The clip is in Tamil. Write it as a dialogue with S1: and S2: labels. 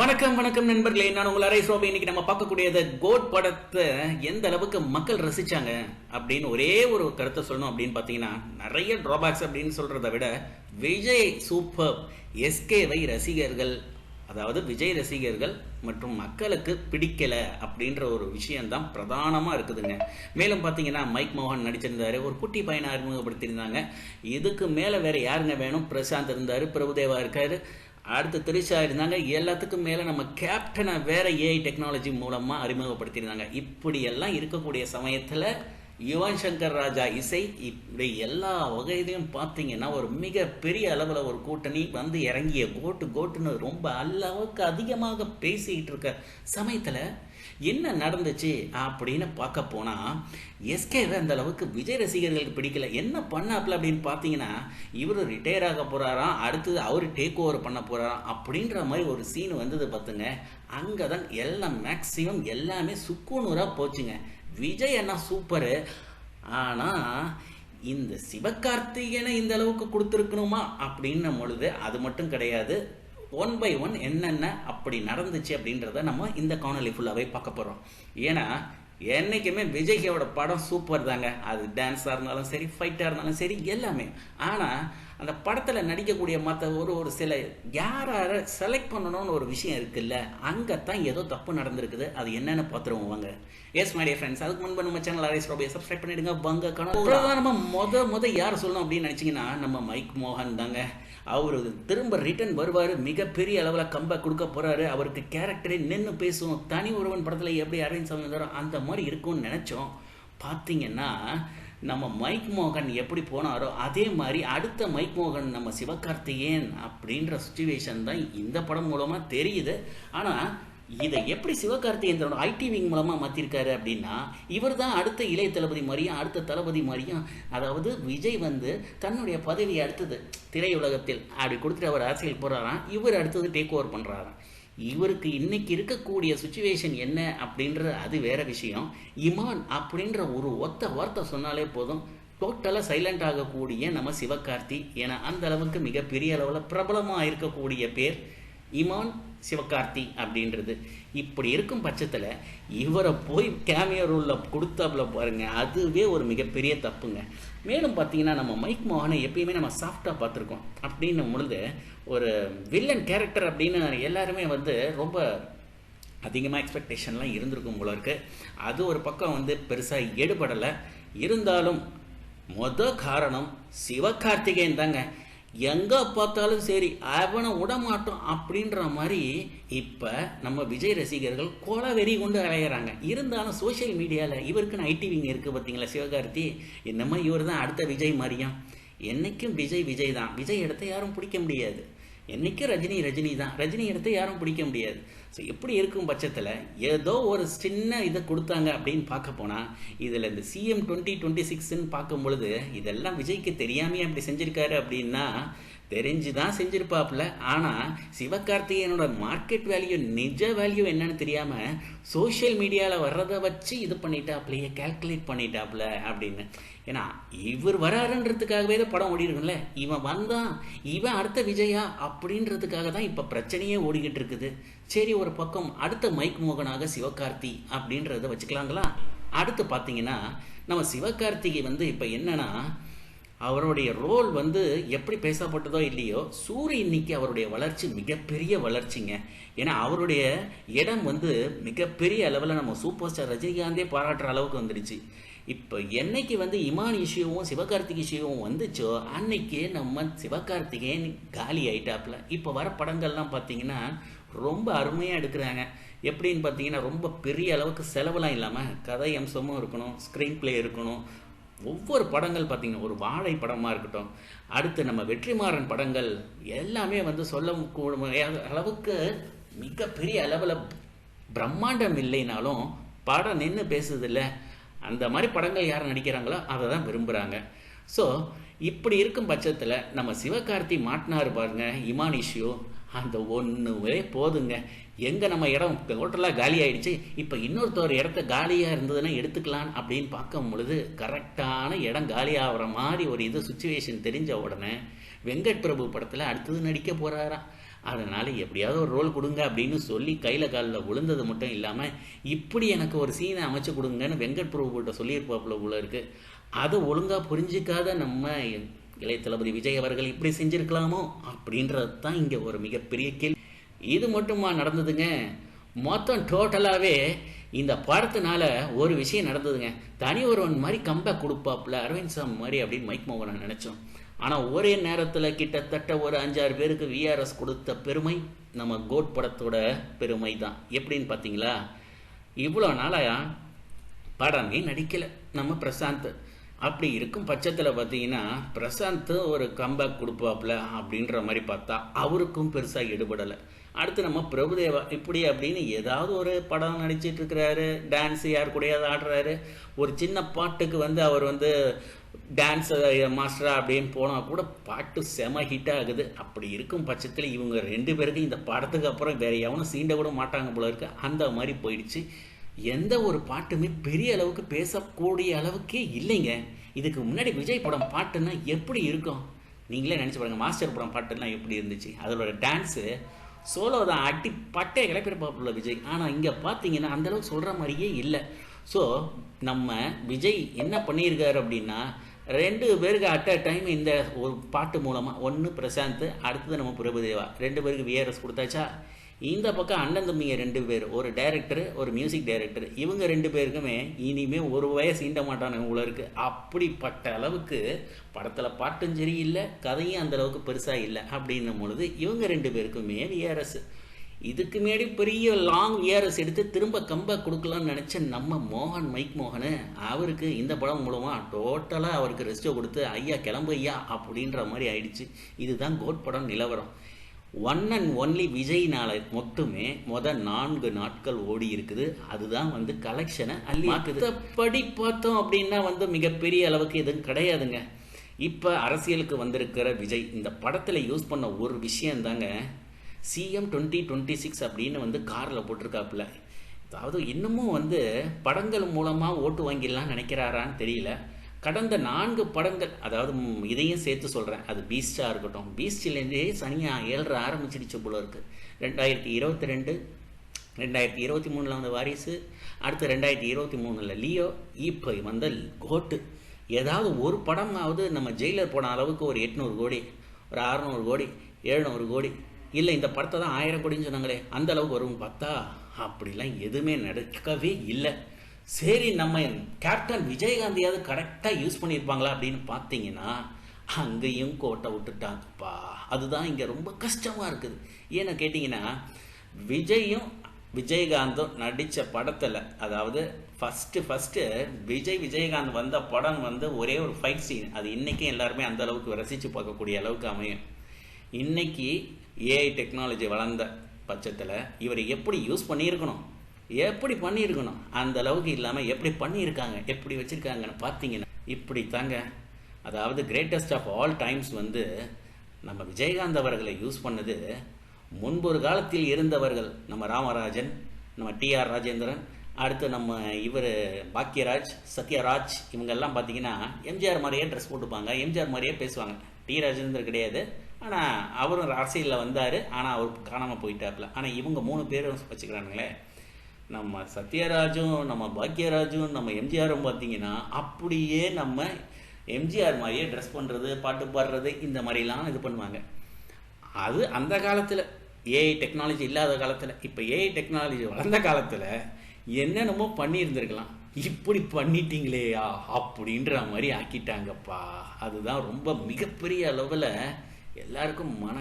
S1: வணக்கம் வணக்கம் நண்பர்களே. நான் உங்கள் அரை சோபை. இன்னைக்கு நம்ம பார்க்கக்கூடியது கோட் படத்தை எந்த அளவுக்கு மக்கள் ரசிச்சாங்க அப்படின்னு ஒரே ஒரு கருத்தை சொல்லணும் அப்படின்னு பார்த்தீங்கன்னா நிறைய ட்ராபேக்ஸ் அப்படின்னு சொல்கிறத விட விஜய் சூப்பர் எஸ்கேவை ரசிகர்கள் அதாவது விஜய் ரசிகர்கள் மற்றும் மக்களுக்கு பிடிக்கலை அப்படின்ற ஒரு விஷயம்தான் பிரதானமாக இருக்குதுங்க. மேலும் பார்த்தீங்கன்னா மைக் மோகன் நடிச்சிருந்தார் ஒரு குட்டி பையனை அறிமுகப்படுத்தியிருந்தாங்க. இதுக்கு மேலே வேற யாருங்க வேணும்? பிரசாந்த் இருந்தார் பிரபுதேவா இருக்காரு. அடுத்து திரிஷா இருந்தாங்க. எல்லாத்துக்கும் மேலே நம்ம கேப்டனை வேற ஏஐ டெக்னாலஜி மூலமாக அறிமுகப்படுத்தியிருந்தாங்க. இப்படி எல்லாம் இருக்கக்கூடிய சமயத்தில் யுவன் சங்கர் ராஜா இசை இப்படி எல்லா வகையிலையும் பார்த்தீங்கன்னா ஒரு மிக பெரிய அளவில் ஒரு கூட்டணி வந்து இறங்கிய கோட்டு கோட்டுன்னு ரொம்ப அளவுக்கு அதிகமாக பேசிக்கிட்டு இருக்க சமயத்தில் என்ன நடந்துச்சு அப்படின்னு பார்க்க போனால் எஸ்கேவை அந்த அளவுக்கு விஜய் ரசிகர்களுக்கு பிடிக்கல. என்ன பண்ணாப்ல அப்படின்னு பார்த்தீங்கன்னா இவர் ரிட்டையர் ஆக போகிறாராம் அடுத்தது அவர் டேக் ஓவர் பண்ண போகிறாராம் அப்படின்ற மாதிரி ஒரு சீன் வந்தது பார்த்துங்க. அங்கே தான் எல்லாம் மேக்ஸிமம் எல்லாமே சுக்குநூறாக போச்சுங்க. விஜய் என்ன சூப்பரு ஆனால் இந்த சிவகார்த்திகேயனை இந்த அளவுக்கு கொடுத்துருக்கணுமா அப்படின்னும் பொழுது அது மட்டும் கிடையாது. ஒன் பை ஒன் என்னென்ன அப்படி நடந்துச்சு அப்படின்றத நம்ம இந்த காணொலி ஃபுல்லாகவே பார்க்க போகிறோம் ஏன்னா என்றைக்குமே விஜய்யோட படம் சூப்பர் தாங்க. அது டான்ஸாக இருந்தாலும் சரி ஃபைட்டாக இருந்தாலும் சரி எல்லாமே. ஆனால் அந்த படத்தில் நடிக்கக்கூடிய மற்ற ஒரு ஒரு சில யார் யாரை செலக்ட் பண்ணணும்னு ஒரு விஷயம் இருக்குல்ல அங்கே தான் ஏதோ தப்பு நடந்திருக்குது. அது என்னென்னு பார்த்துருவோம் வாங்க. எஸ் மைடிய ஃப்ரெண்ட்ஸ் அதுக்கு முன்பு நம்ம சேனல் அரேஸ் ரோபியை சப்ஸ்கிரைப் பண்ணிடுங்க. வங்க கணக்கு நம்ம மொத மொத யார் சொல்லணும் அப்படின்னு நினச்சிங்கன்னா நம்ம மைக் மோகன் தாங்க. அவர் திரும்ப ரிட்டர்ன் வருவார் மிகப்பெரிய அளவில் கம்பேக் கொடுக்க போகிறாரு அவருக்கு கேரக்டரே நின்று பேசுவோம் தனி ஒருவன் படத்தில் எப்படி அரேஞ்ச் ஆகுதாரோ அந்த மாதிரி இருக்கும்னு நினச்சோம். பார்த்தீங்கன்னா நம்ம மைக் மோகன் எப்படி போனாரோ அதே மாதிரி அடுத்த மைக் மோகன் நம்ம சிவகார்த்திகேயன் அப்படின்ற சுச்சுவேஷன் தான் இந்த படம் மூலமாக தெரியுது. ஆனால் இதை எப்படி சிவகார்த்திகேந்திரன் ஐடி விங் மூலமாக மாற்றிருக்காரு அப்படின்னா இவர் தான் அடுத்த இளைய தளபதி மாதிரியும் அடுத்த தளபதி மாதிரியும் அதாவது விஜய் வந்து தன்னுடைய பதவியை அடுத்தது திரையுலகத்தில் அப்படி கொடுத்துட்டு அவர் அரசியல் போகிறாராம் இவர் அடுத்தது டேக் ஓவர் பண்ணுறாராம் இவருக்கு இன்னைக்கு இருக்கக்கூடிய சுச்சுவேஷன் என்ன அப்படின்றது அது வேற விஷயம். இமான் அப்படின்ற ஒரு ஒத்த வார்த்தை சொன்னாலே போதும் டோட்டலாக சைலண்ட் ஆகக்கூடிய நம்ம சிவகார்த்தி ஏன்னா அந்த அளவுக்கு மிகப்பெரிய அளவில் பிரபலமாக இருக்கக்கூடிய பேர் இமான் சிவகார்த்தி அப்படின்றது. இப்படி இருக்கும் பட்சத்தில் இவரை போய் கேமியோ ரோலில் கொடுத்தாப்புல பாருங்கள் அதுவே ஒரு மிகப்பெரிய தப்புங்க. மேலும் பார்த்தீங்கன்னா நம்ம மைக் மோகனை எப்பயுமே நம்ம சாஃப்டாக பார்த்துருக்கோம். அப்படின்னும் பொழுது ஒரு வில்லன் கேரக்டர் அப்படின்னு எல்லாருமே வந்து ரொம்ப அதிகமாக எக்ஸ்பெக்டேஷன்லாம் இருந்திருக்கும் போல இருக்கு. அது ஒரு பக்கம் வந்து பெருசாக ஈடுபடலை. இருந்தாலும் மொத காரணம் சிவகார்த்திகேயன் தாங்க. எங்கே பார்த்தாலும் சரி அவனை விடமாட்டோம் அப்படின்ற மாதிரி இப்போ நம்ம விஜய் ரசிகர்கள் கோல வெறி கொண்டு அலையிறாங்க. இருந்தாலும் சோஷியல் மீடியாவில் இவருக்குன்னு ஐடிவிங்க இருக்குது பார்த்தீங்களா சிவகார்த்தி? என்னமோ இவர் தான் அடுத்த விஜய் மாதிரியும். என்றைக்கும் விஜய் விஜய் தான். விஜய் இடத்த யாரும் பிடிக்க முடியாது. என்றைக்கும் ரஜினி ரஜினி தான். ரஜினி இடத்த யாரும் பிடிக்க முடியாது. ஸோ எப்படி இருக்கும் பட்சத்தில் ஏதோ ஒரு சின்ன இதை கொடுத்தாங்க அப்படின்னு பார்க்க போனால் இதில் இந்த சிஎம் டுவெண்ட்டி டுவெண்ட்டி சிக்ஸ்ன்னு பார்க்கும் பொழுது இதெல்லாம் விஜய்க்கு தெரியாமையே அப்படி செஞ்சுருக்காரு அப்படின்னா தெரிஞ்சு தான் செஞ்சுருப்பாப்புல. ஆனால் சிவகார்த்திகேயனோட மார்க்கெட் வேல்யூ நிஜ வேல்யூ என்னன்னு தெரியாமல் சோஷியல் மீடியாவில் வர்றதை வச்சு இது பண்ணிட்டாப்லையே கால்குலேட் பண்ணிட்டாப்ல அப்படின்னு. ஏன்னா இவர் வராருன்றதுக்காகவே தான் படம் ஓடி இவன் வந்தான் இவன் அடுத்த விஜயா அப்படின்றதுக்காக தான் இப்போ பிரச்சனையே ஓடிக்கிட்டு இருக்குது. சரி ஒரு பக்கம் அடுத்த மைக் மோகனாக சிவகார்த்தி அப்படின்றத வச்சுக்கலாங்களா? அடுத்து பார்த்தீங்கன்னா நம்ம சிவகார்த்திகை வந்து இப்போ என்னன்னா அவருடைய ரோல் வந்து எப்படி பேசப்பட்டதோ இல்லையோ சூரிய இன்னைக்கு அவருடைய வளர்ச்சி மிகப்பெரிய வளர்ச்சிங்க. ஏன்னா அவருடைய இடம் வந்து மிகப்பெரிய அளவில் நம்ம சூப்பர் ஸ்டார் ரஜினிகாந்தே பாராட்டுற அளவுக்கு வந்துடுச்சு. இப்போ என்னைக்கு வந்து இமான் இஷ்யூவும் சிவகார்த்திக் இஷ்யூவும் வந்துச்சோ அன்னைக்கு நம்ம சிவகார்த்திகேயன் காலி ஆயிட்டாப்புல இப்போ வர படங்கள்லாம் பார்த்தீங்கன்னா ரொம்ப அருமையாக எடுக்கிறாங்க. எப்படின்னு பார்த்தீங்கன்னா ரொம்ப பெரிய அளவுக்கு செலவெல்லாம் இல்லாமல் கதை அம்சமும் இருக்கணும் ஸ்க்ரீன் பிளே இருக்கணும் ஒவ்வொரு படங்கள் பார்த்திங்கன்னா ஒரு வாழை படமாக இருக்கட்டும் அடுத்து நம்ம வெற்றிமாறன் படங்கள் எல்லாமே வந்து சொல்ல முடியாத அளவுக்கு மிகப்பெரிய அளவில் பிரம்மாண்டம் இல்லைனாலும் படம் நின்று பேசுதில்ல. அந்த மாதிரி படங்கள் யார் நடிக்கிறாங்களோ அதை தான் விரும்புகிறாங்க ஸோ இப்படி இருக்கும் பட்சத்தில் நம்ம சிவகார்த்தி மாட்டினார் பாருங்க இமான் இஷ்யூ அந்த ஒன்றுவே போதுங்க. எங்கே நம்ம இடம்? டோட்டலாக காலி ஆயிடுச்சு. இப்போ இன்னொருத்தவர் இடத்த காலியாக இருந்ததுன்னா எடுத்துக்கலாம் அப்படின்னு பார்க்கும் பொழுது கரெக்டான இடம் காலி ஆகிற மாதிரி ஒரு இது சுச்சுவேஷன் தெரிஞ்ச உடனே வெங்கட் பிரபு படத்தில் அடுத்தது நடிக்க போகிறாராம் அதனால் எப்படியாவது ஒரு ரோல் கொடுங்க அப்படின்னு சொல்லி கையில் காலில் விழுந்தது மட்டும் இல்லாமல் இப்படி எனக்கு ஒரு சீனை அமைச்சு கொடுங்கன்னு வெங்கட் பிரபுகிட்ட சொல்லியிருப்பாப்புல போல இருக்குது அதை ஒழுங்காக புரிஞ்சிக்காத நம்ம இளைய தளபதி விஜய் அவர்கள் இப்படி செஞ்சிருக்கலாமோ? அப்படின்றது தான் இங்கே ஒரு மிகப்பெரிய கேள்வி. இது மட்டுமா நடந்ததுங்க? மொத்தம் டோட்டலாகவே இந்த படத்தினால ஒரு விஷயம் நடந்ததுங்க. தனி ஒருவன் மாதிரி கம்பேக் கொடுப்பாப்புல அரவிந்த் சாமி மாதிரி அப்படின்னு மைக் மோகன் நினச்சோம். ஆனால் ஒரே நேரத்தில் கிட்டத்தட்ட ஒரு அஞ்சாறு பேருக்கு விஆர்எஸ் கொடுத்த பெருமை நம்ம கோட் படத்தோட பெருமை தான். எப்படின்னு பார்த்தீங்களா இவ்வளோ நாளாக படமே நடிக்கலை? நம்ம பிரசாந்த். அப்படி இருக்கும் பட்சத்தில் பார்த்தீங்கன்னா பிரசாந்த் ஒரு கம்பேக் கொடுப்பாப்புல அப்படின்ற மாதிரி பார்த்தா அவருக்கும் பெருசாக ஈடுபடலை. அடுத்து நம்ம பிரபுதேவா இப்படி அப்படின்னு ஏதாவது ஒரு படம் நடிச்சிட்டு இருக்கிறாரு டான்ஸ் யார் கூடயாவது ஆடுறாரு ஒரு சின்ன பாட்டுக்கு வந்து அவர் வந்து டான்ஸ் மாஸ்டரா அப்படின்னு போனால் கூட பாட்டு செம ஹிட் ஆகுது. அப்படி இருக்கும் பட்சத்தில் இவங்க ரெண்டு பேருக்கும் இந்த படத்துக்கு அப்புறம் வேற எவனும் சீண்ட கூட மாட்டாங்க போல இருக்கு. அந்த மாதிரி போயிடுச்சு. எந்த ஒரு பாட்டுமே பெரிய அளவுக்கு பேசக்கூடிய அளவுக்கே இல்லைங்க. இதுக்கு முன்னாடி விஜய் படம் பாட்டுன்னா எப்படி இருக்கும்? நீங்களே நினச்சி பாருங்க மாஸ்டர் படம் பாட்டுலாம் எப்படி இருந்துச்சு? அதோட டான்ஸு சோலோ தான் அடி பட்டையை கிளப்பிருப்பாப்புல விஜய். ஆனால் இங்கே பார்த்தீங்கன்னா அந்தளவுக்கு சொல்கிற மாதிரியே இல்லை. ஸோ நம்ம விஜய் என்ன பண்ணியிருக்காரு அப்படின்னா ரெண்டு பேருக்கு அட் அ டைம் இந்த ஒரு பாட்டு மூலமாக ஒன்று பிரசாந்த் அடுத்தது நம்ம பிரபுதேவா. ரெண்டு பேருக்கு விஆர்எஸ் கொடுத்தாச்சா? இந்த பக்கம் அண்ணன் தம்பிங்க ரெண்டு பேர் ஒரு டைரக்டர் ஒரு மியூசிக் டைரக்டர் இவங்க ரெண்டு பேருக்குமே இனிமே ஒரு வயசு ஈண்ட மாட்டானுங்க உள்ள இருக்கு. அப்படிப்பட்ட அளவுக்கு படத்தில் பாட்டும் சரி இல்லை கதையும் அந்த அளவுக்கு பெருசாக இல்லை. அப்படின்னும் பொழுது இவங்க ரெண்டு பேருக்குமே விஆர்எஸ் இதுக்கு மேடி பெரிய லாங் விஆர்எஸ் எடுத்து திரும்ப கம்பேக் கொடுக்கலாம்னு நினச்ச நம்ம மோகன் மைக் மோகனு அவருக்கு இந்த படம் மூலமாக டோட்டலாக அவருக்கு ரெஸ்ட்டை கொடுத்து ஐயா கிளம்பு ஐயா அப்படின்ற மாதிரி ஆயிடுச்சு. இதுதான் கோட் படம் நிலவரம். ஒன் அண்ட் ஒன்லி விஜய்னால மட்டுமே மொத நான்கு நாட்கள் ஓடி இருக்குது. அதுதான் வந்து கலெக்ஷனை அள்ளி மற்றபடி பார்த்தோம் அப்படின்னா வந்து மிகப்பெரிய அளவுக்கு எதுவும் கிடையாதுங்க. இப்போ அரசியலுக்கு வந்திருக்கிற விஜய் இந்த படத்தில் யூஸ் பண்ண ஒரு விஷயம் தாங்க சிஎம் டுவெண்ட்டி டுவெண்ட்டி சிக்ஸ் அப்படின்னு வந்து காரில் போட்டிருக்காப்புல. அதாவது இன்னமும் வந்து படங்கள் மூலமாக ஓட்டு வாங்கிடலாம் நினைக்கிறாரான்னு தெரியல. கடந்த நான்கு படங்கள் அதாவது இதையும் சேர்த்து சொல்கிறேன் அது பீஸ்டாக இருக்கட்டும். பீஸ்டிலேருந்தே சனியாக ஏழ்ற ஆரம்பிச்சிடுச்சு போல இருக்குது ரெண்டாயிரத்தி இருபத்தி ரெண்டு ரெண்டாயிரத்தி இருபத்தி மூணில் வந்த வாரிசு அடுத்து ரெண்டாயிரத்தி இருபத்தி மூணில் லியோ இப்போ வந்த கோட்டு. ஏதாவது ஒரு படமாவது நம்ம ஜெயிலர் போன அளவுக்கு ஒரு எட்நூறு கோடி ஒரு அறநூறு கோடி எழுநூறு கோடி இல்லை இந்த படத்தை தான் ஆயிரம் கோடின்னு சொன்னாங்களே அந்த அளவுக்கு வரும் பார்த்தா அப்படிலாம் எதுவுமே நடக்கவே இல்லை. சரி நம்ம கேப்டன் விஜயகாந்தையாவது கரெக்டாக யூஸ் பண்ணியிருப்பாங்களா அப்படின்னு பார்த்தீங்கன்னா அங்கேயும் கோட்டை விட்டுட்டாங்கப்பா. அதுதான் இங்கே ரொம்ப கஷ்டமாக இருக்குது. ஏன்னு கேட்டிங்கன்னா விஜயும் விஜயகாந்தும் நடித்த படத்தில் அதாவது ஃபஸ்ட்டு ஃபஸ்ட்டு விஜய் விஜயகாந்த் வந்த படம் வந்து ஒரே ஒரு ஃபைட் சீன் அது இன்றைக்கும் எல்லாருமே அந்த அளவுக்கு ரசித்து பார்க்கக்கூடிய அளவுக்கு அமையும். இன்னைக்கு ஏஐ டெக்னாலஜி வளர்ந்த பட்சத்தில் இவர் எப்படி யூஸ் பண்ணியிருக்கணும்? எப்படி பண்ணியிருக்கணும்? அந்த அளவுக்கு இல்லாமல் எப்படி பண்ணியிருக்காங்க? எப்படி வச்சுருக்காங்கன்னு பார்த்தீங்கன்னா இப்படி தாங்க அதாவது கிரேட்டஸ்ட் ஆஃப் ஆல் டைம்ஸ் வந்து நம்ம விஜயகாந்த் அவர்களை யூஸ் பண்ணது முன்பொரு காலத்தில் இருந்தவர்கள் நம்ம ராமராஜன் நம்ம டிஆர் ராஜேந்திரன் அடுத்து நம்ம இவர் பாக்யராஜ் சத்யராஜ் இவங்கெல்லாம் பார்த்தீங்கன்னா எம்ஜிஆர் மாதிரியே ட்ரெஸ் போட்டுப்பாங்க எம்ஜிஆர் மாதிரியே பேசுவாங்க. டி. ராஜேந்தர் கிடையாது. ஆனால் அவரும் அரசியலில் வந்தார். ஆனால் அவர் காணாமல் போயிட்டாப்புல. ஆனால் இவங்க மூணு பேரும் வச்சுக்கிறானுங்களே. நம்ம சத்யராஜும் நம்ம பாக்யராஜும் நம்ம எம்ஜிஆரும் பார்த்தீங்கன்னா அப்படியே நம்ம எம்ஜிஆர் மாதிரியே ட்ரெஸ் பண்ணுறது பாட்டு பாடுறது இந்த மாதிரிலாம் இது பண்ணுவாங்க. அது அந்த காலத்தில். ஏஐ டெக்னாலஜி இல்லாத காலத்தில். இப்போ ஏஐ டெக்னாலஜி வளர்ந்த காலத்தில் என்னென்னமோ பண்ணியிருந்திருக்கலாம். இப்படி பண்ணிட்டீங்களேயா? அப்படின்ற மாதிரி ஆக்கிட்டாங்கப்பா. அதுதான் ரொம்ப மிகப்பெரிய அளவில் எல்லாருக்கும் மன